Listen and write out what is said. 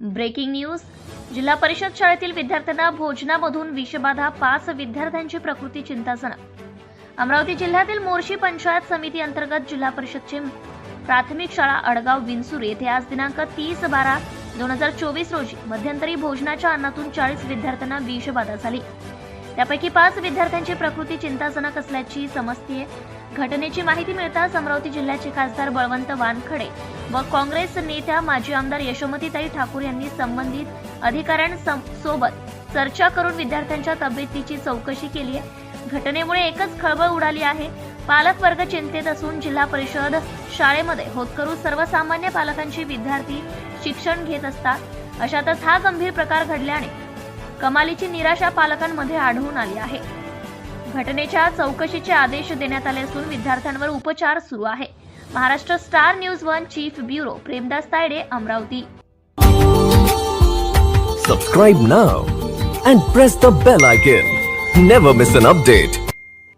Breaking news. जिल्हा परिषद शाळेतील विद्यार्थ्यांना भोजनामधून विषबाधा पाच विद्यार्थ्यांची प्रकृती चिंताजनक. अमरावती जिल्ह्यातील मोर्शी पंचायत समिती अंतर्गत जिल्हा परिषदचे प्राथमिक शाळा अडगाव विनसूर येथे आज दिनांक तीस बारा दोन हजार चोवीस रोजी मध्यंतरी भोजनाच्या अन्नातून चाळीस विद्यार्थ्यांना विषबाधा झाली. त्यापैकी पाच विद्यार्थ्यांची प्रकृती चिंताजनक असल्याची समजतीये घटनेची माहिती मिळताच अमरावती जिल्ह्याचे खासदार बळवंत वानखडे व काँग्रेस नेत्या माजी आमदार यशोमतीताई ठाकूर यांनी संबंधित अधिकाऱ्यांसोबत चर्चा करून विद्यार्थ्यांच्या तब्येतीची चौकशी केली आहे. घटनेमुळे एकच खळबळ उडाली आहे. पालक वर्ग चिंतेत असून जिल्हा परिषद शाळेमध्ये होतकरू सर्वसामान्य पालकांची विद्यार्थी शिक्षण घेत असतात. अशातच हा गंभीर प्रकार घडल्याने कमालीची निराशा पालकांमध्ये आढळून आली आहे. घटनेच्या चौकशीचे आदेश देण्यात आले असून विद्यार्थ्यांवर उपचार सुरू आहे. Maharashtra star news one chief bureau Premdas Taide Amravati. Subscribe now and press the bell icon never miss an update